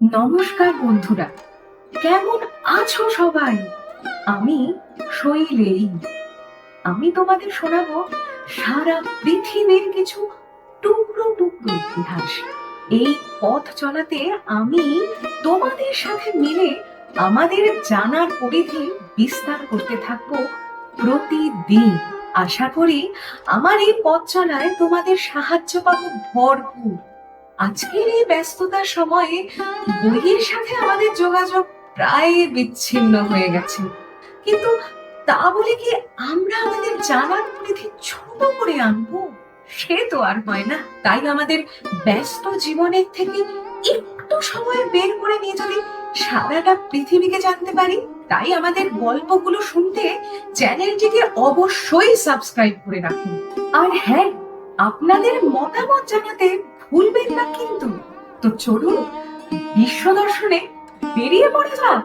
নমস্কার বন্ধুরা, কেমন আছো সবাই? আমি শৈলেই আমি তোমাদের শোনাবো সারা পৃথিবীর কিছু টুকরো টুকরো ইতিহাস। এই পথ চলাতে আমি তোমাদের সাথে মিলে আমাদের জানার পরিধি বিস্তার করতে থাকব প্রতিদিন। আশা করি আমার এই পথ চলায় তোমাদের সাহায্য পাবো ভরপুর। আজকের এই ব্যস্ততার সময়ে বইয়ের সাথে আমাদের যোগাযোগ প্রায় বিচ্ছিন্ন হয়ে গেছে। কিন্তু তা বলে কি আমরা আমাদের জানার পরিধি ছোট করে আনব? সে তো আর হয় না। তাই আমাদের ব্যস্ত জীবনের থেকে একটু সময় বের করে নিয়ে যদি সারাটা পৃথিবীকে জানতে পারি, তাই আমাদের গল্পগুলো শুনতে চ্যানেলটিকে অবশ্যই সাবস্ক্রাইব করে রাখুন। আর হ্যাঁ আপনাদের মতামত জানাতে ভুলবেন কিন্তু তো চলুন বিশ্ব দর্শনে বেরিয়ে পড়া যাক।